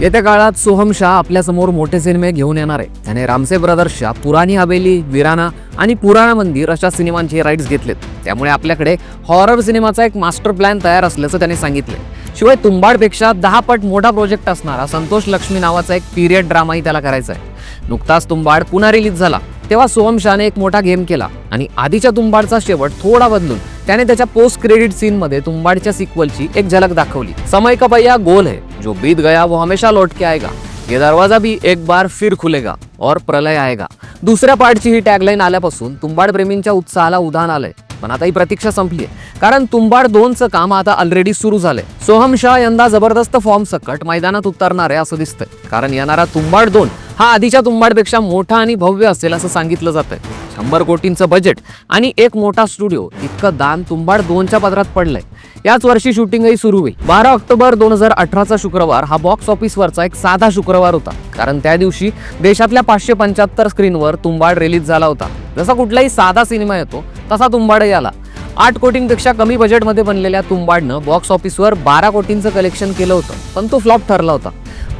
येत्या काळात सोहम शाह आपल्यासमोर मोठे सिनेमे घेऊन येणार आहे त्याने रामसे ब्रदर्सच्या पुराणी हवेली विराना आणि पुराणा मंदिर अशा सिनेमांचे राईट्स घेतलेत. त्यामुळे आपल्याकडे हॉरर सिनेमाचा एक मास्टर प्लॅन तयार असल्याचं त्याने सांगितले शिवाय तुंबाडपेक्षा दहा पट मोठा प्रोजेक्ट असणारा संतोष लक्ष्मी नावाचा एक पिरियड ड्रामाही त्याला करायचा आहे. नुकताच तुंबाड पुन्हा रिलीज झाला. तेव्हा सोहम शाहने एक मोठा गेम केला आणि आधीच्या तुंबाडचा शेवट थोडा बदलून त्याने त्याच्या पोस्ट क्रेडिट सीन मध्ये तुंबाडच्या सिक्वलची एक झलक दाखवली. समय का भैया गोल है जो बीत गया वो हमेशा लौट के आएगा. ये दरवाजा भी एक बार फिर खुलेगा और प्रलय आएगा. दुसऱ्या पार्टची ही टॅगलाईन आल्यापासून तुंबाड प्रेमींच्या उत्साहाला उधाण आलंय. पण आता ही प्रतीक्षा संपली आहे कारण तुंबाड दोनचं काम आता ऑलरेडी सुरू झालंय. सोहम शाह यंदा जबरदस्त फॉर्म सकट मैदानात उतरणार आहे असं दिसतंय. कारण येणारा तुंबाड दोन हा आधीच्या तुंबाडपेक्षा मोठा आणि भव्य असेल असं सांगितलं जातंय. शंभर कोटींचं बजेट आणि एक मोठा स्टुडिओ इतकं दान तुंबाड दोनच्या पदरात पडलंय. याच वर्षी शूटिंगही सुरू होईल. बारा ऑक्टोबर दोन हजार अठराचा शुक्रवार हा बॉक्स ऑफिसवरचा एक साधा शुक्रवार होता. कारण त्या दिवशी देशातल्या पाचशे पंच्याहत्तर स्क्रीनवर तुंबाड रिलीज झाला होता. जसा कुठलाही साधा सिनेमा येतो तसा तुंबाडही आला. आठ कोटींपेक्षा कमी बजेटमध्ये बनलेल्या तुंबाडनं बॉक्स ऑफिसवर बारा कोटींचं कलेक्शन केलं होतं. पण तो फ्लॉप ठरला होता.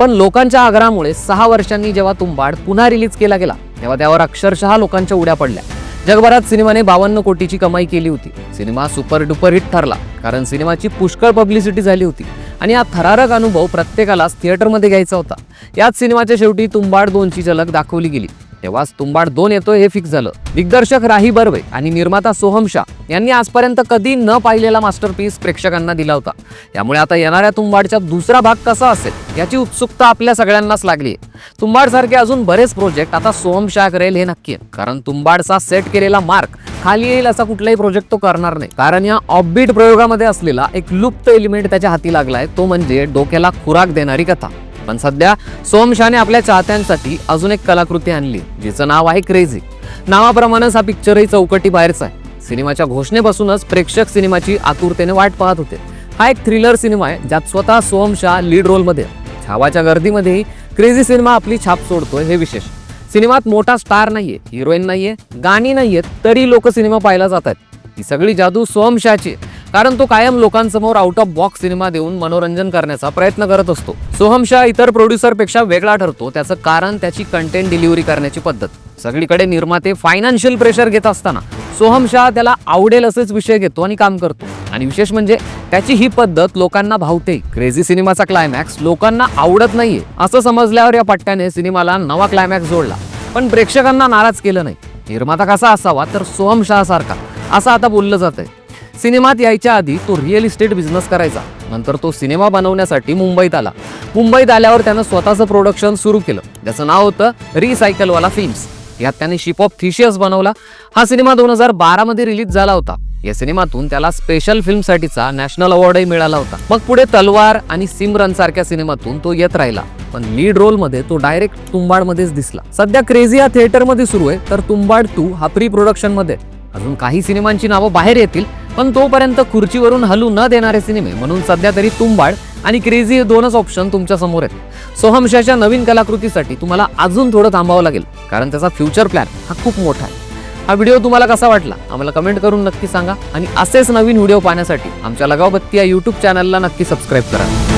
पण लोकांच्या आग्रहामुळे सहा वर्षांनी जेव्हा तुंबाड पुन्हा रिलीज केला गेला तेव्हा त्यावर अक्षरशः लोकांच्या उड्या पडल्या. जगभरात सिनेमाने बावन्न कोटीची कमाई केली होती. सिनेमा सुपर डुपर हिट ठरला कारण सिनेमाची पुष्कळ पब्लिसिटी झाली होती. आणि हा थरारक अनुभव प्रत्येकालाच थिएटरमध्ये घ्यायचा होता. याच सिनेमाच्या शेवटी तुंबाड दोनची झलक दाखवली गेली. तेव्हाच तुंबाड दोन येतोय हे फिक्स झालं. दिग्दर्शक राही बर्वे आणि निर्माता सोहम शाह यांनी आजपर्यंत कधी न पाहिलेला मास्टरपीस प्रेक्षकांना दिला होता. त्यामुळे आता येणाऱ्या तुंबाडचा दुसरा भाग कसा असेल याची उत्सुकता आपल्या सगळ्यांनाच लागली आहे. तुंबाड सारखे अजून बरेच प्रोजेक्ट आता सोहम शाह करेल हे नक्की आहे. कारण तुंबाडचा सेट केलेला मार्क खाली येईल असा कुठलाही प्रोजेक्ट तो करणार नाही. कारण या ऑफबीट प्रयोगामध्ये असलेला एक लुप्त एलिमेंट त्याच्या हाती लागलाय तो म्हणजे डोक्याला खुराक देणारी कथा. पण सध्या सोमशाने आपल्या चाहत्यांसाठी अजून एक कलाकृती आणली जिचं नाव आहे क्रेझी नावाप्रमाणेच हा पिक्चरही चौकटी बाहेरचा आहे. सिनेमाच्या घोषणेपासूनच प्रेक्षक सिनेमाची आतुरतेने वाट पाहत होते. हा एक थ्रिलर सिनेमा आहे ज्यात स्वतः सोहम शाह लीड रोलमध्ये आहे. छावाच्या गर्दीमध्येही क्रेझी सिनेमा आपली छाप सोडतोय हे विशेष. सिनेमात मोठा स्टार नाहीये हिरोईन नाहीये गाणी नाहीयेत तरी लोक सिनेमा पाहायला जातात ही सगळी जादू सोहम शाहची आहे. कारण तो कायम लोकांसमोर आउट ऑफ बॉक्स सिनेमा देऊन मनोरंजन करण्याचा प्रयत्न करत असतो. सोहम शाह इतर प्रोड्युसरपेक्षा वेगळा ठरतो. त्याचं कारण त्याची कंटेंट डिलिव्हरी करण्याची पद्धत. सगळीकडे निर्माते फायनान्शियल प्रेशर घेत असताना सोहम शाह त्याला आवडेल असेच विषय घेतो आणि काम करतो. आणि विशेष म्हणजे त्याची ही पद्धत लोकांना भावते. क्रेझी सिनेमाचा क्लायमॅक्स लोकांना आवडत नाहीये. असं समजल्यावर या पट्ट्याने सिनेमाला नवा क्लायमॅक्स जोडला. पण प्रेक्षकांना नाराज केलं नाही. निर्माता कसा असावा तर सोहम शाह सारखा. असं आता बोललं जातंय. सिनेमात यायच्या आधी तो रिअल इस्टेट बिझनेस करायचा. नंतर तो सिनेमा बनवण्यासाठी मुंबईत आला. मुंबईत आल्यावर त्यानं स्वतःचं प्रोडक्शन सुरू केलं. ज्याचं नाव होतं रिसायकलवाला फिल्म्स यात त्याने शिप ऑफ थिशियस बनवला. हा सिनेमा दोन हजार बारामध्ये रिलीज झाला होता. या सिनेमातून त्याला स्पेशल फिल्मसाठीचा नॅशनल अवॉर्डही मिळाला होता. मग पुढे तलवार आणि सिमरन सारख्या सिनेमातून तो येत राहिला. पण लीड रोलमध्ये तो डायरेक्ट तुंबाडमध्येच दिसला. सध्या क्रेझी हा थिएटरमध्ये सुरू आहे तर तुंबाड टू हा प्री प्रोडक्शनमध्ये अजून काही सिनेमांची नावं बाहेर येतील पण तोपर्यंत खुर्चीवरून हलू न देणारे सिनेमे म्हणून सध्या तरी तुंबाड आणि क्रेझी हे दोनच ऑप्शन तुमच्यासमोर आहेत. सोहमशाच्या नवीन कलाकृतीसाठी तुम्हाला अजून थोडं थांबावं लागेल कारण त्याचा फ्युचर प्लॅन हा खूप मोठा आहे. हा व्हिडिओ तुम्हाला कसा वाटला? आम्हाला कमेंट करून नक्की सांगा आणि असेच नवीन व्हिडिओ पाहण्यासाठी आमच्या लगावबत्ती या यूट्यूब चॅनलला नक्की सबस्क्राईब करा.